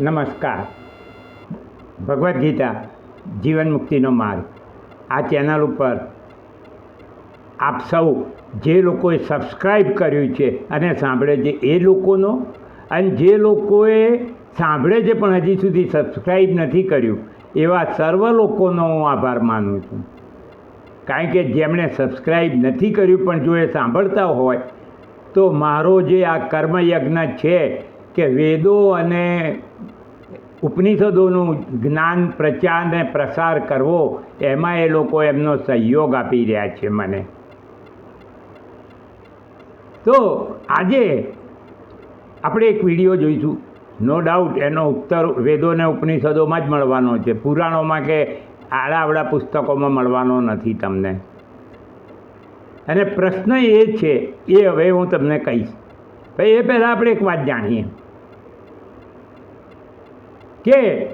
નમસ્કાર. ભગવદ્ ગીતા, જીવન મુક્તિનો માર્ગ. આ ચેનલ ઉપર આપ સૌ જે લોકોએ સબસ્ક્રાઈબ કર્યું છે અને સાંભળે છે એ લોકોનો અને જે લોકોએ સાંભળે છે પણ હજી સુધી સબસ્ક્રાઈબ નથી કર્યું, એવા સર્વ લોકોનો હું આભાર માનું છું. કારણ કે જેમણે સબસ્ક્રાઈબ નથી કર્યું પણ જો એ સાંભળતા હોય, તો મારો જે આ કર્મયજ્ઞ છે કે વેદો અને ઉપનિષદોનું જ્ઞાન, પ્રચાર અને પ્રસાર કરવો, એમાં એ લોકો એમનો સહયોગ આપી રહ્યા છે મને. તો આજે આપણે એક વીડિયો જોઈશું. નો ડાઉટ, એનો ઉત્તર વેદો અને ઉપનિષદોમાં જ મળવાનો છે. પુરાણોમાં કે આડાવડા પુસ્તકોમાં મળવાનો નથી તમને. અને પ્રશ્ન એ છે, એ હવે હું તમને કહીશ. એ પહેલાં આપણે એક વાત જાણીએ કે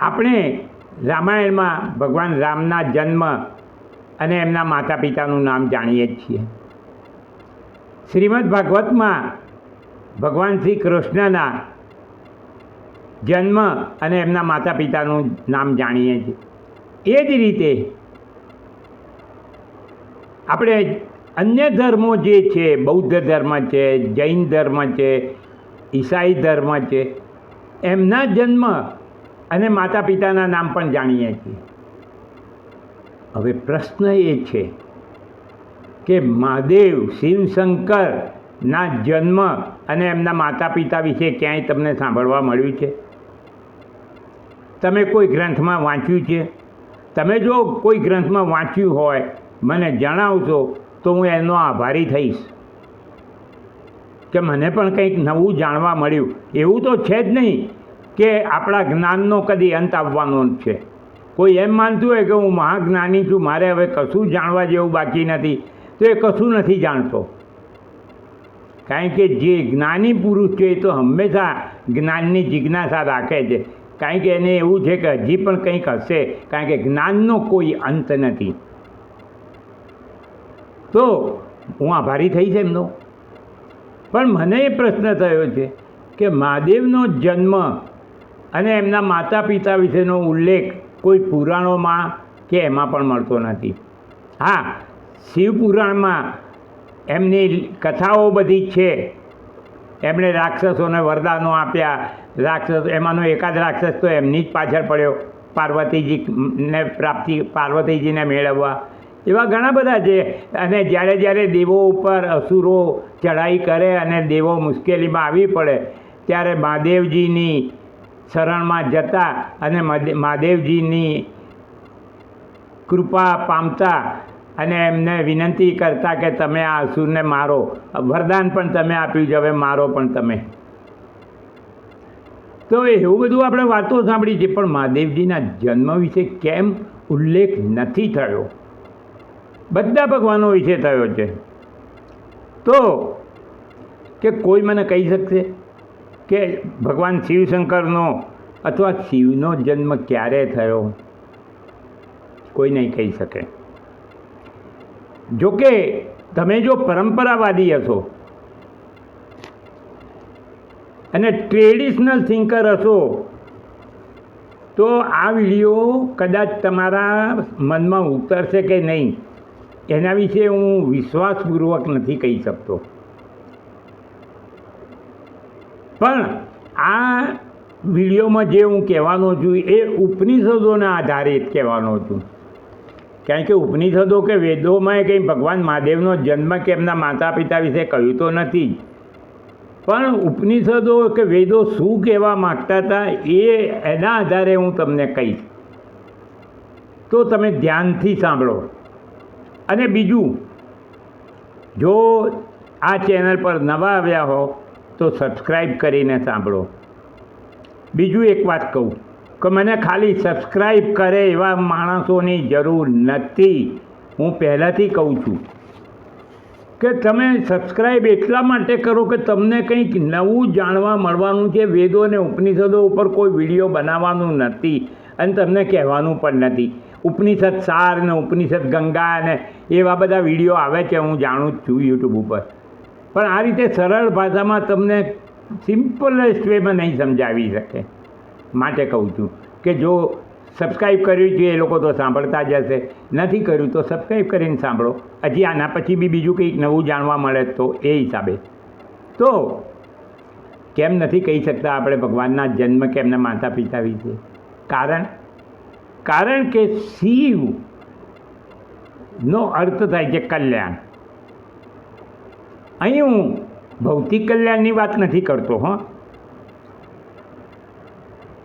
આપણે રામાયણમાં ભગવાન રામના જન્મ અને એમના માતા પિતાનું નામ જાણીએ જ છીએ. શ્રીમદ ભાગવતમાં ભગવાન શ્રી કૃષ્ણના જન્મ અને એમના માતા પિતાનું નામ જાણીએ છીએ. એ જ રીતે આપણે અન્ય ધર્મો જે છે, બૌદ્ધ ધર્મ છે, જૈન ધર્મ છે, ઈસાઈ ધર્મ છે, એમના જન્મ અને માતા પિતાના નામ પણ જાણીએ છીએ. હવે પ્રશ્ન એ છે કે મહાદેવ શિવશંકરના જન્મ અને એમના માતા પિતા વિશે ક્યાંય તમને સાંભળવા મળ્યું છે? તમે કોઈ ગ્રંથમાં વાંચ્યું છે? તમે જો કોઈ ગ્રંથમાં વાંચ્યું હોય, મને જણાવશો. તો હું એનો આભારી થઈશ. કે મને પણ કંઈક નવું જાણવા મળ્યું. એવું તો છે જ નહીં કે આપણા જ્ઞાનનો કદી અંત આવવાનો છે. કોઈ એમ માનતું હોય કે હું મહાજ્ઞાની છું, મારે હવે કશું જાણવા જેવું બાકી નથી. તો એ કશું નથી જાણતો. કારણ કે જે જ્ઞાની પુરુષ છે એ તો હંમેશા જ્ઞાનની જિજ્ઞાસા રાખે છે. કારણ કે એને એવું છે કે હજી પણ કંઈક હશે. કારણ કે જ્ઞાનનો કોઈ અંત નથી. તો હું આભારી થઈશ એમનો. પણ મને એ પ્રશ્ન થયો છે કે મહાદેવનો જન્મ અને એમના માતા પિતા વિશેનો ઉલ્લેખ કોઈ પુરાણોમાં કે એમાં પણ મળતો નથી. હા, શિવપુરાણમાં એમની કથાઓ બધી છે. એમણે રાક્ષસોને વરદાનો આપ્યા. રાક્ષસ, એમાંનો એકાદ રાક્ષસ તો એમની જ પાછળ પડ્યો પાર્વતીજીને પ્રાપ્તિ, પાર્વતીજીને મેળવવા. એવા ઘણા બધા છે. અને જ્યારે જ્યારે દેવો ઉપર અસુરો ચઢાઈ કરે અને દેવો મુશ્કેલીમાં આવી પડે, ત્યારે મહાદેવજીની શરણમાં જતા અને મહાદે- મહાદેવજીની કૃપા પામતા અને એમને વિનંતી કરતા કે તમે આ અસુરને મારો. વરદાન પણ તમે આપ્યું છે, હવે મારો પણ તમે. તો એવું બધું આપણે વાતો સાંભળી છે, પણ મહાદેવજીના જન્મ વિશે કેમ ઉલ્લેખ નથી થયો? બધા ભગવાનો વિશે થયો છે. તો કે કોઈ મને કહી શકશે કે ભગવાન શિવશંકરનો અથવા શિવનો જન્મ ક્યારે થયો? કોઈ નહીં કહી શકે. જોકે તમે જો પરંપરાવાદી હશો અને ટ્રેડિશનલ થિંકર હશો, તો આ વીડિયો કદાચ તમારા મનમાં ઉતરશે કે નહીં? એના વિશે હું વિશ્વાસપૂર્વક નથી કહી શકતો. પણ આ વિડીયોમાં જે હું કહેવાનો છું એ ઉપનિષદોના આધારિત કહેવાનો છું. કારણ કે ઉપનિષદો કે વેદોમાં કંઈ ભગવાન મહાદેવનો જન્મ કે એમના માતા પિતા વિશે કહ્યું તો નથી. જ પણ ઉપનિષદો કે વેદો શું કહેવા માગતા હતા એ એના આધારે હું તમને કહીશ. તો તમે ધ્યાનથી સાંભળો. અને બીજું, જો આ ચેનલ પર નવા આવ્યા હો, તો સબસ્ક્રાઈબ કરીને સાંભળો. બીજું એક વાત કહું, કે મને ખાલી સબસ્ક્રાઈબ કરે એવા માણસોની જરૂર નથી. હું પહેલાંથી કહું છું કે તમે સબસ્ક્રાઈબ એટલા માટે કરો કે તમને કંઈક નવું જાણવા મળવાનું છે. વેદો અને ઉપનિષદો ઉપર કોઈ વીડિયો બનાવવાનું નથી અને તમને કહેવાનું પણ નથી. ઉપનિષદ સાર ને ઉપનિષદ ગંગા ને એવા બધા વીડિયો આવે છે, હું જાણું જ છું યુટ્યુબ ઉપર. પણ આ રીતે સરળ ભાષામાં તમને સિમ્પલેસ્ટ વેમાં નહીં સમજાવી શકે. માટે કહું છું કે જો સબસ્ક્રાઈબ કર્યું છે, એ લોકો તો સાંભળતા જ હશે. નથી કર્યું તો સબસ્ક્રાઈબ કરીને સાંભળો. હજી આના પછી બી બીજું કંઈક નવું જાણવા મળે તો એ હિસાબે. તો કેમ નથી કહી શકતા આપણે ભગવાનના જન્મ કે એમના માતા પિતા વિશે? કારણ કારણ કે શિવ નો અર્થ થાય છે કલ્યાણ. અહીં હું ભૌતિક કલ્યાણની વાત નથી કરતો, હં.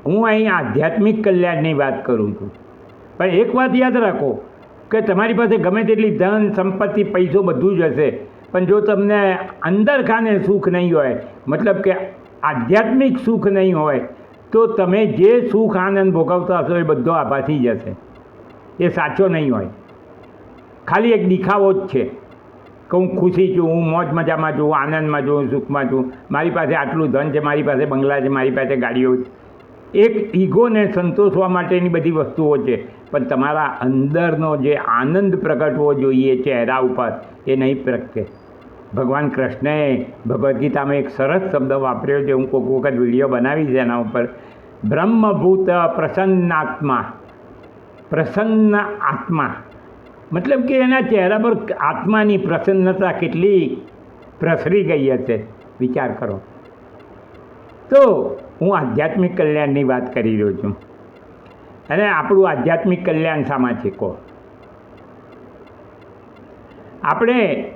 હું અહીં આધ્યાત્મિક કલ્યાણની વાત કરું છું. પણ એક વાત યાદ રાખો કે તમારી પાસે ગમે તેટલી ધન, સંપત્તિ, પૈસો બધું જ હશે. પણ જો તમને અંદર ખાને સુખ નહીં હોય, મતલબ કે આધ્યાત્મિક સુખ નહીં હોય તો તમે જે સુખ આનંદ ભોગવતા હશો એ બધો આભાસી જશે. એ સાચો નહીં હોય. ખાલી એક દેખાવો જ છે. કે હું ખુશી છું, હું મોજ મજામાં છું આનંદમાં છું, હું સુખમાં છું. મારી પાસે આટલું ધન છે, મારી પાસે બંગલા છે, મારી પાસે ગાડીઓ છે. એક ઈગોને સંતોષવા માટેની બધી વસ્તુઓ છે. પણ તમારા અંદરનો જે આનંદ પ્રગટવો જોઈએ, ચહેરા ઉપર, એ નહીં પ્રગટે. ભગવાન કૃષ્ણએ ભગવદ્ ગીતામાં એક સરસ શબ્દ વાપર્યો છે હું કોઈક વખત વીડિયો બનાવી છે એના ઉપર. બ્રહ્મભૂત પ્રસન્નાત્મા. પ્રસન્ન આત્મા. મતલબ કે એના ચહેરા પર આત્માની પ્રસન્નતા કેટલી પ્રસરી ગઈ હશે, વિચાર કરો. તો હું આધ્યાત્મિક કલ્યાણની વાત કરી રહ્યો છું. અને આપણું આધ્યાત્મિક કલ્યાણ શામાં છે, કહો. આપણે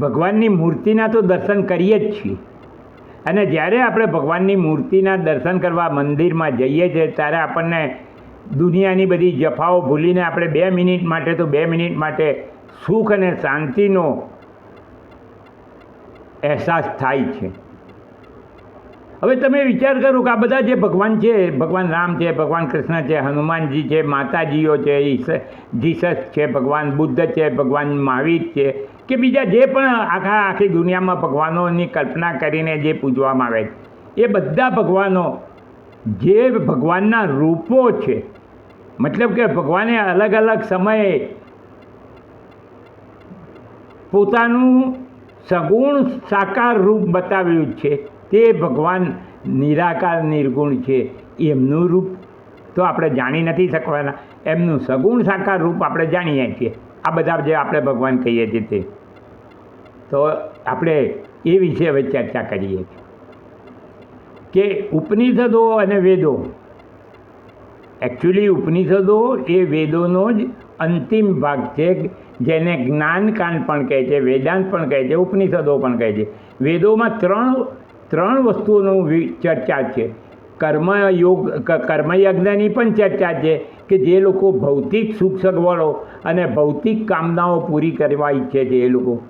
ભગવાનની મૂર્તિના તો દર્શન કરીએ જ છીએ. અને જ્યારે આપણે ભગવાનની મૂર્તિના દર્શન કરવા મંદિરમાં જઈએ છીએ, ત્યારે આપણને દુનિયાની બધી જફાઓ ભૂલીને આપણે બે મિનિટ માટે તો બે મિનિટ માટે સુખ અને શાંતિનો અહેસાસ થાય છે. હવે તમે વિચાર કરો કે આ બધા જે ભગવાન છે, ભગવાન રામ છે, ભગવાન કૃષ્ણ છે, હનુમાનજી છે, માતાજીઓ છે જીસસ છે, ભગવાન બુદ્ધ છે, ભગવાન મહાવીર છે, કે બીજા જે પણ આખા, આખી દુનિયામાં ભગવાનોની કલ્પના કરીને જે પૂજવામાં આવે છે, એ બધા ભગવાનો જે ભગવાનના રૂપો છે, મતલબ કે ભગવાને અલગ અલગ સમયે પોતાનું સગુણ સાકાર રૂપ બતાવ્યું છે તે ભગવાન નિરાકાર, નિર્ગુણ છે, એમનું રૂપ તો આપણે જાણી નથી શકવાના. એમનું સગુણ સાકાર રૂપ આપણે જાણીએ છીએ. આ બધા જે આપણે ભગવાન કહીએ છીએ તે. તો આપણે એ વિશે હવે ચર્ચા કરીએ કે ઉપનિષદો અને વેદો. એકચ્યુઅલી ઉપનિષદો એ વેદોનો જ અંતિમ ભાગ છે, જેને જ્ઞાનકાંડ પણ કહે છે, વેદાંત પણ કહે છે, ઉપનિષદો પણ કહે છે. વેદોમાં ત્રણ ત્રણ વસ્તુઓનું ચર્ચા છે. કર્મયોગ કર્મયજ્ઞની પણ ચર્ચા છે કે જે લોકો ભૌતિક સુખ સગવડો અને ભૌતિક કામનાઓ પૂરી કરવા ઈચ્છે છે એ લોકો.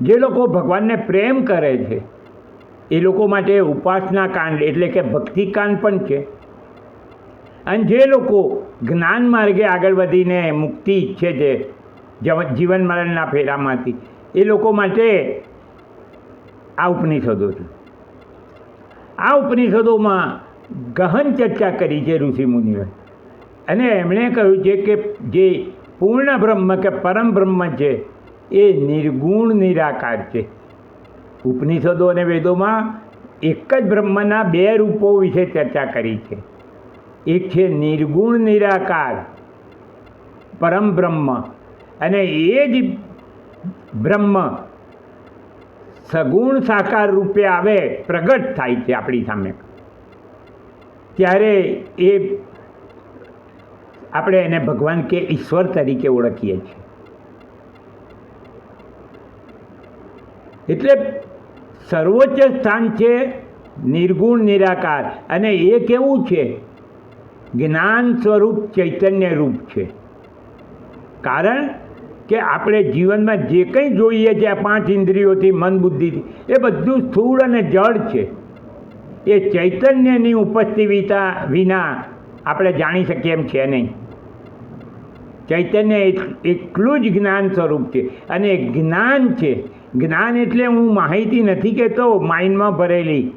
જે લોકો ભગવાનને પ્રેમ કરે છે, એ લોકો માટે ઉપાસના કાંડ એટલે કે ભક્તિકાંડ પણ છે. અને જે લોકો જ્ઞાન માર્ગે આગળ વધીને મુક્તિ ઈચ્છે છે, જવ- જીવન મરણના ફેરામાંથી, એ લોકો માટે આ ઉપનિષદો છે. આ ઉપનિષદોમાં ગહન ચર્ચા કરી છે ઋષિમુનિઓએ. અને એમણે કહ્યું છે કે જે પૂર્ણ બ્રહ્મ કે પરમ બ્રહ્મ છે, એ નિર્ગુણ નિરાકાર છે. ઉપનિષદો અને વેદોમાં એક જ બ્રહ્મના બે રૂપો વિશે ચર્ચા કરી છે. એક છે નિર્ગુણ નિરાકાર, પરમ બ્રહ્મ. અને એ જ બ્રહ્મ સગુણ સાકાર રૂપે આવે, પ્રગટ થાય છે આપણી સામે. ત્યારે એ આપણે એને ભગવાન કે ઈશ્વર તરીકે ઓળખીએ છીએ. એટલે સર્વોચ્ચ સ્થાન છે નિર્ગુણ, નિરાકાર. અને એ કેવું છે? જ્ઞાન સ્વરૂપ ચૈતન્ય રૂપ છે. કારણ કે આપણે જીવનમાં જે કંઈ જોઈએ છે આ પાંચ ઇન્દ્રિયોથી, મન બુદ્ધિથી એ બધું સ્થૂળ અને જળ છે. એ ચૈતન્યની ઉપસ્થિતિતા વિના આપણે જાણી શકીએ એમ છે નહીં. ચૈતન્ય એટ- એટલું જ જ્ઞાન સ્વરૂપ છે. અને જ્ઞાન છે. જ્ઞાન એટલે હું માહિતી નથી કહેતો, માઇન્ડમાં ભરેલી.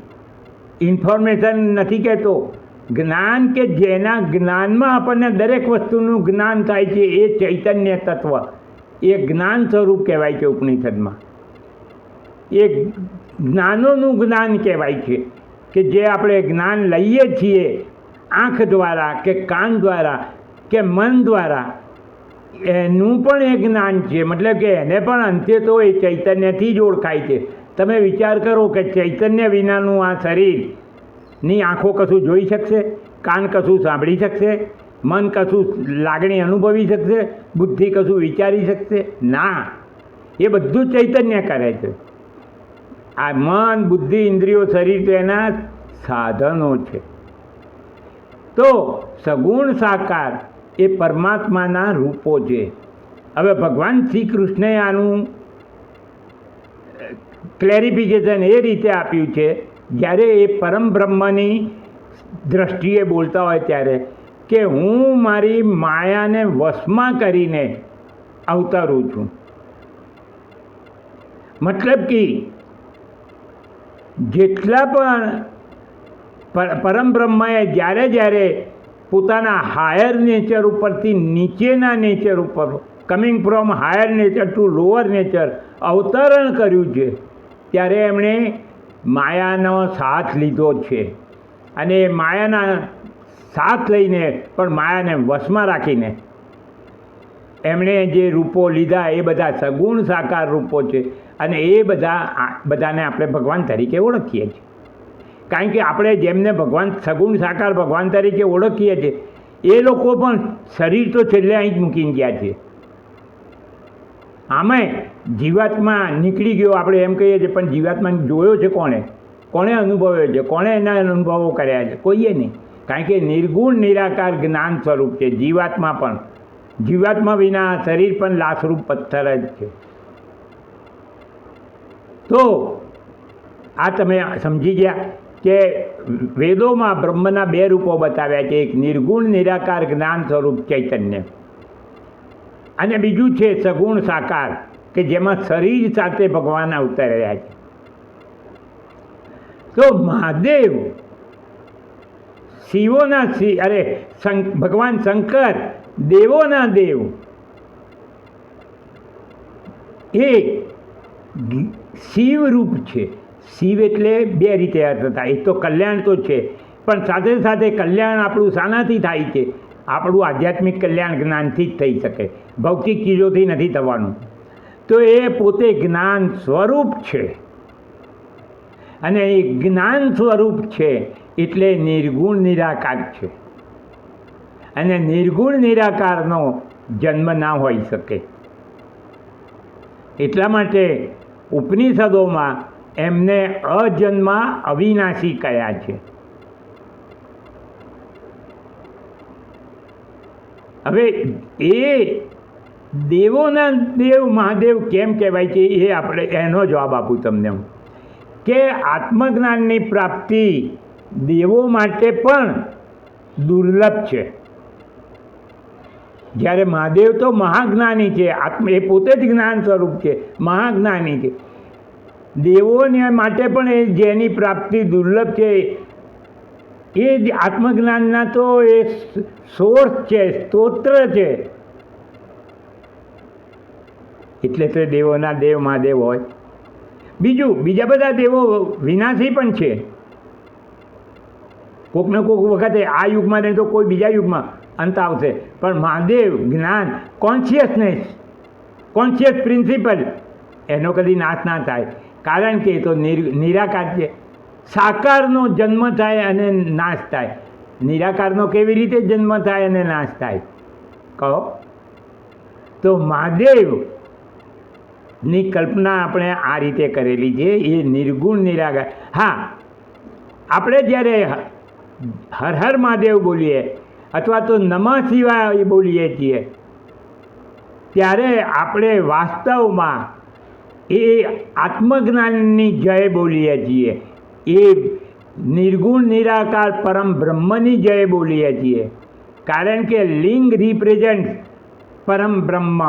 ઇન્ફોર્મેશન નથી કહેતો. જ્ઞાન કે જેના જ્ઞાનમાં આપણને દરેક વસ્તુનું જ્ઞાન થાય છે, એ ચૈતન્ય તત્વ. એ જ્ઞાન સ્વરૂપ કહેવાય છે ઉપનિષદમાં. એ જ્ઞાનોનું જ્ઞાન કહેવાય છે કે જે આપણે જ્ઞાન લઈએ છીએ આંખ દ્વારા કે કાન દ્વારા કે મન દ્વારા, એનું પણ એ જ્ઞાન છે. મતલબ કે એને પણ અંતે તો એ ચૈતન્યથી જ ઓળખાય છે. તમે વિચાર કરો કે ચૈતન્ય વિનાનું આ શરીરની આંખો કશું જોઈ શકશે? કાન કશું સાંભળી શકશે? મન કશું લાગણી અનુભવી શકશે, બુદ્ધિ કશું વિચારી શકશે? ના. એ બધું ચૈતન્ય કરે છે. આ મન, બુદ્ધિ, ઇન્દ્રિયો, શરીર તો એના સાધનો છે. તો સગુણ સાકાર એ પરમાત્માના રૂપો છે. હવે ભગવાન શ્રી કૃષ્ણએ આનું ક્લેરિફિકેશન એ રીતે આપ્યું છે. જ્યારે એ પરમ બ્રહ્મની દ્રષ્ટિએ બોલતા હોય ત્યારે કે હું મારી માયાને વશમાં કરીને અવતરું છું. મતલબ કે જેટલા પણ પર- પરમ બ્રહ્માએ જ્યારે જ્યારે પોતાના હાયર નેચર ઉપરથી નીચેના નેચર ઉપર coming from higher nature to lower nature અવતરણ કર્યું છે, ત્યારે એમણે માયાનો સાથ લીધો છે. અને માયાના સાથ લઈને પણ માયાને વશમાં રાખીને. એમણે જે રૂપો લીધા એ બધા સગુણ સાકાર રૂપો છે અને એ બધા બધાને આપણે ભગવાન તરીકે ઓળખીએ છીએ. કારણ કે આપણે જેમને ભગવાન સગુણ સાકાર ભગવાન તરીકે ઓળખીએ છીએ, એ લોકો પણ શરીર તો છેલ્લે અહીં જ મૂકીને ગયા છે. આમાંય જીવાત્મા નીકળી ગયો આપણે એમ કહીએ છીએ, પણ જીવાત્મા જોયો છે કોણે? કોણે અનુભવ્યો છે? કોણે એના અનુભવો કર્યા છે? કોઈએ નહીં. કારણ કે નિર્ગુણ, નિરાકાર જ્ઞાન સ્વરૂપ છે. જીવાત્મા પણ. જીવાત્મા વિના શરીર પણ લાશરૂપ પથ્થર જ છે. તો આ તમે સમજી ગયા કે વેદોમાં બ્રહ્મના બે રૂપો બતાવ્યા છે. એક નિર્ગુણ, નિરાકાર જ્ઞાન સ્વરૂપ ચૈતન્ય અને બીજું છે સગુણ સાકાર, કે જેમાં શરીર સાથે ભગવાન અવતર્યા છે. તો મહાદેવ શિવોના શિવ અરે ભગવાન શંકર, દેવોના દેવ. એ શિવરૂપ છે. શિવ એટલે બે રીતે અર્થ થાય. એક તો કલ્યાણ તો છે, પણ સાથે સાથે કલ્યાણ આપણું શાનાથી થાય છે. આપણું આધ્યાત્મિક કલ્યાણ જ્ઞાનથી જ થઈ શકે. ભૌતિક ચીજોથી નથી થવાનું. તો એ પોતે જ્ઞાન સ્વરૂપ છે. અને એ જ્ઞાન સ્વરૂપ છે. એટલે નિર્ગુણ નિરાકાર છે. અને નિર્ગુણ નિરાકારનો જન્મ ના હોઈ શકે. એટલા માટે ઉપનિષદોમાં એમને અજન્મા અવિનાશી કયા છે. હવે એ દેવોના દેવ મહાદેવ કેમ કહેવાય છે એ આપણે એનો જવાબ આપું તમને હું. કે આત્મજ્ઞાનની પ્રાપ્તિ દેવો માટે પણ દુર્લભ છે. જ્યારે મહાદેવ તો મહાજ્ઞાની છે, આત્મ, એ પોતે જ જ્ઞાન સ્વરૂપ છે, મહાજ્ઞાની છે. દેવોને માટે પણ એ જેની પ્રાપ્તિ દુર્લભ છે, એ જ આત્મજ્ઞાનના તો એ સોર્સ છે, સ્તોત્ર છે. એટલે તો દેવોના દેવ મહાદેવ હોય. બીજું, બીજા બધા દેવો વિનાશી પણ છે. કોક ને કોક વખતે આ યુગમાં નહીં તો કોઈ બીજા યુગમાં અંત આવશે. પણ મહાદેવ જ્ઞાન કોન્શિયસનેસ કોન્શિયસ પ્રિન્સિપલ એનો કદી નાશ ના થાય. કારણ કે એ તો નિર નિરાકાર છે સાકારનો જન્મ થાય અને નાશ થાય. નિરાકારનો કેવી રીતે જન્મ થાય અને નાશ થાય? કહો. તો મહાદેવની કલ્પના આપણે આ રીતે કરેલી છે. એ નિર્ગુણ નિરાકાર. હા, આપણે જ્યારે હર હર મહાદેવ બોલીએ. અથવા તો નમઃ શિવાય બોલીએ છીએ. ત્યારે આપણે વાસ્તવમાં એ આત્મજ્ઞાનની જય બોલીએ છીએ. એ નિર્ગુણ, નિરાકાર, પરમ બ્રહ્મની જય બોલીએ છીએ. કારણ કે લિંગ રિપ્રેઝન્ટ પરમ બ્રહ્મ.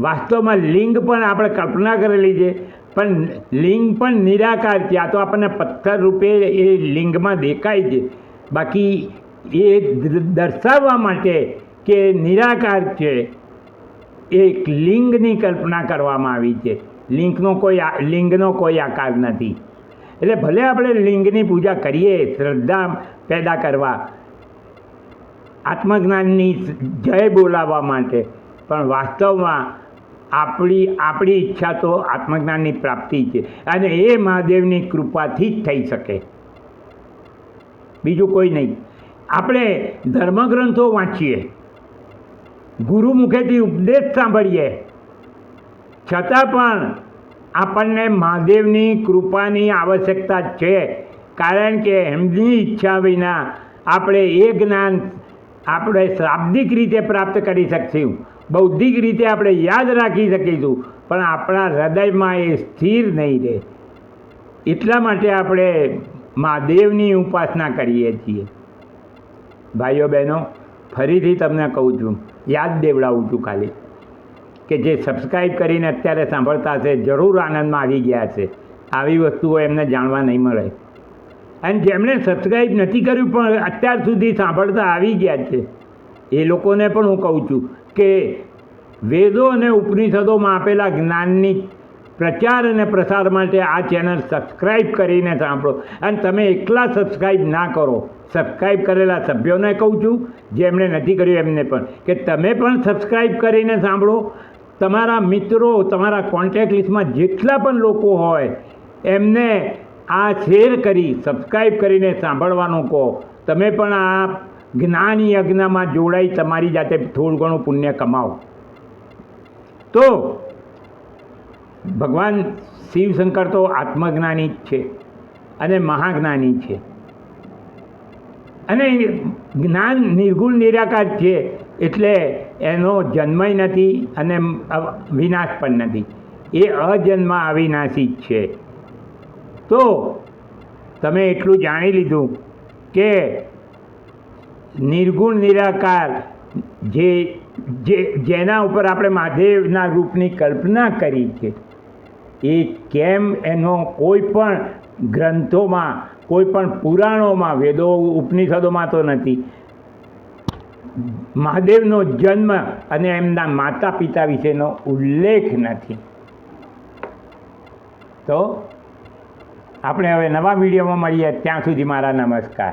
વાસ્તવમાં લિંગ પણ આપણે કલ્પના કરેલી છે. પણ લિંગ પણ નિરાકાર છે. આ તો આપણને પથ્થર રૂપે એ લિંગમાં દેખાય છે. બાકી એ દર્શાવવા માટે કે નિરાકાર છે, એક લિંગની કલ્પના કરવામાં આવી છે. લિંગનો કોઈ લિંગનો કોઈ આકાર નથી. એટલે ભલે આપણે લિંગની પૂજા કરીએ, શ્રદ્ધા પેદા કરવા, આત્મજ્ઞાનની જય બોલાવવા માટે, પણ વાસ્તવમાં આપણી આપણી ઈચ્છા તો આત્મજ્ઞાનની પ્રાપ્તિ છે. અને એ મહાદેવની કૃપાથી જ થઈ શકે. બીજું કોઈ નહીં. આપણે ધર્મગ્રંથો વાંચીએ. ગુરુ મુખેથી ઉપદેશ સાંભળીએ. છતાં પણ આપણને મહાદેવની કૃપાની આવશ્યકતા છે. કારણ કે એમની ઈચ્છા વિના આપણે એ જ્ઞાન આપણે શાબ્દિક રીતે પ્રાપ્ત કરી શકીશું. બૌદ્ધિક રીતે આપણે યાદ રાખી શકીશું, પણ આપણા હૃદયમાં એ સ્થિર નહીં રહે. એટલા માટે આપણે મહાદેવની ઉપાસના કરીએ છીએ. ભાઈઓ બહેનો, ફરીથી તમને કહું છું, યાદ દેવડાવું છું ખાલી, કે જે સબસ્ક્રાઈબ કરીને અત્યારે સાંભળતા હશે, જરૂર આનંદમાં આવી ગયા છે આવી વસ્તુઓ એમને જાણવા નહીં મળે. અને જેમણે સબસ્ક્રાઈબ નથી કર્યું, પણ અત્યાર સુધી સાંભળતા આવી ગયા છે, એ લોકોને પણ હું કહું છું કે વેદો અને ઉપનિષદોમાં આપેલા જ્ઞાનની પ્રચાર અને પ્રસાર માટે આ ચેનલ સબસ્ક્રાઈબ કરીને સાંભળો. અને તમે એકલા સબસ્ક્રાઈબ ના કરો. સબસ્ક્રાઈબ કરેલા સભ્યોને કહું છું, જેમણે નથી કર્યું એમને પણ, કે તમે પણ સબસ્ક્રાઈબ કરીને સાંભળો. તમારા મિત્રો, તમારા કોન્ટેક્ટ લિસ્ટમાં જેટલા પણ લોકો હોય, એમને આ શેર કરી સબસ્ક્રાઈબ કરીને સાંભળવાનું કહો. તમે પણ આ જ્ઞાન યજ્ઞમાં જોડાઈ તમારી જાતે થોડું ઘણું પુણ્ય કમાવો. તો, ભગવાન શિવશંકર તો આત્મજ્ઞાની જ છે અને મહાજ્ઞાની છે. અને જ્ઞાન નિર્ગુણ નિરાકાર છે એટલે એનો જન્મય નથી અને વિનાશ પણ નથી. એ અજન્મ અવિનાશી જ છે. તો, તમે એટલું જાણી લીધું કે નિર્ગુણ, નિરાકાર, જે જે, જેના ઉપર આપણે મહાદેવના રૂપની કલ્પના કરી છે, એ કેમ એનો કોઈ પણ ગ્રંથોમાં, કોઈ પણ પુરાણોમાં, વેદો, ઉપનિષદોમાં તો નથી. મહાદેવનો જન્મ અને એમના માતા પિતા વિશેનો ઉલ્લેખ નથી. તો, આપણે હવે નવા વિડીયોમાં મળીએ, ત્યાં સુધી મારા નમસ્કાર.